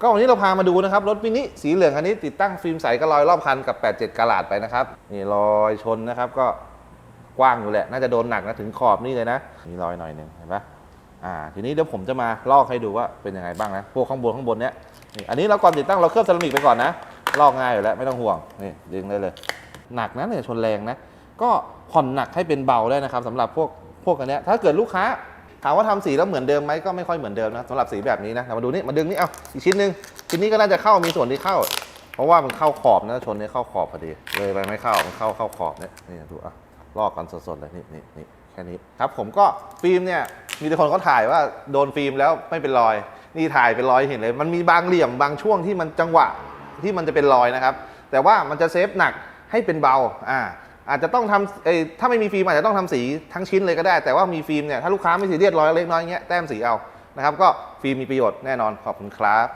ก็วันนี้เราพามาดูนะครับ รถมินิสีเหลืองคันนี้ติดตั้งฟิล์มใสกระลอยรอบคันกับ 87กะลาดไปนะครับ นี่รอยชนนะครับก็กว้างอยู่แหละ น่าจะโดนหนักนะถึงขอบนี่เลยนะมีรอยหน่อยหนึ่งเห็นปะอ่าทีนี้เดี๋ยวผมจะมาลอกให้ดูว่าเป็นยังไงบ้างนะพวกข้างบนข้างบนเนี้ยนี่อันนี้เราก่อนติดตั้งเราเคลือบเซรามิกไปก่อนนะลอกง่ายอยู่แล้วไม่ต้องห่วงนี่ดึงได้เลย หนักนะเนี่ยชนแรงนะก็ผ่อนหนักให้เป็นเบาได้นะครับสำหรับพวกพวกอันเนี้ยถ้าเกิดลูกค้าามว่าทำสีแล้วเหมือนเดิมไหมก็ไม่ค่อยเหมือนเดิมนะสำหรับสีแบบนี้นะแต่มาดูนี่มาดึงนี่เอาอีกชิ้นหนึ่งชิ้นนี้ก็น่าจะเข้ามีส่วนที่เข้า เพราะว่ามันเข้าขอบนะชนเนี่ยเข้าขอบพอดี เลยไปไม่เข้ามันเข้าเข้าขอบเนี่ยนี่ดูอะลอกกันสดๆเลยนี่นี่นี่แค่นี้ครับ ผมก็ฟิล์มเนี่ยมีแต่คนเขาถ่ายว่าโดนฟิล์มแล้วไม่เป็นรอย นี่ถ่ายเป็นรอยเห็นเลย มันมีบางเหลี่ยมบางช่วงที่มันจังหวะที่มันจะเป็นรอยนะครับ แต่ว่ามันจะเซฟหนักให้เป็นเบาอ่า อาจจะต้องทำเอ้ยถ้าไม่มีฟิล์มอาจจะต้องทำสีทั้งชิ้นเลยก็ได้ แต่ว่ามีฟิล์มเนี่ยถ้าลูกค้าไม่ซีเรียสร้อยเล็กน้อยอย่างเงี้ยแต้มสีเอานะครับก็ฟิล์มมีประโยชน์แน่นอนขอบคุณครับ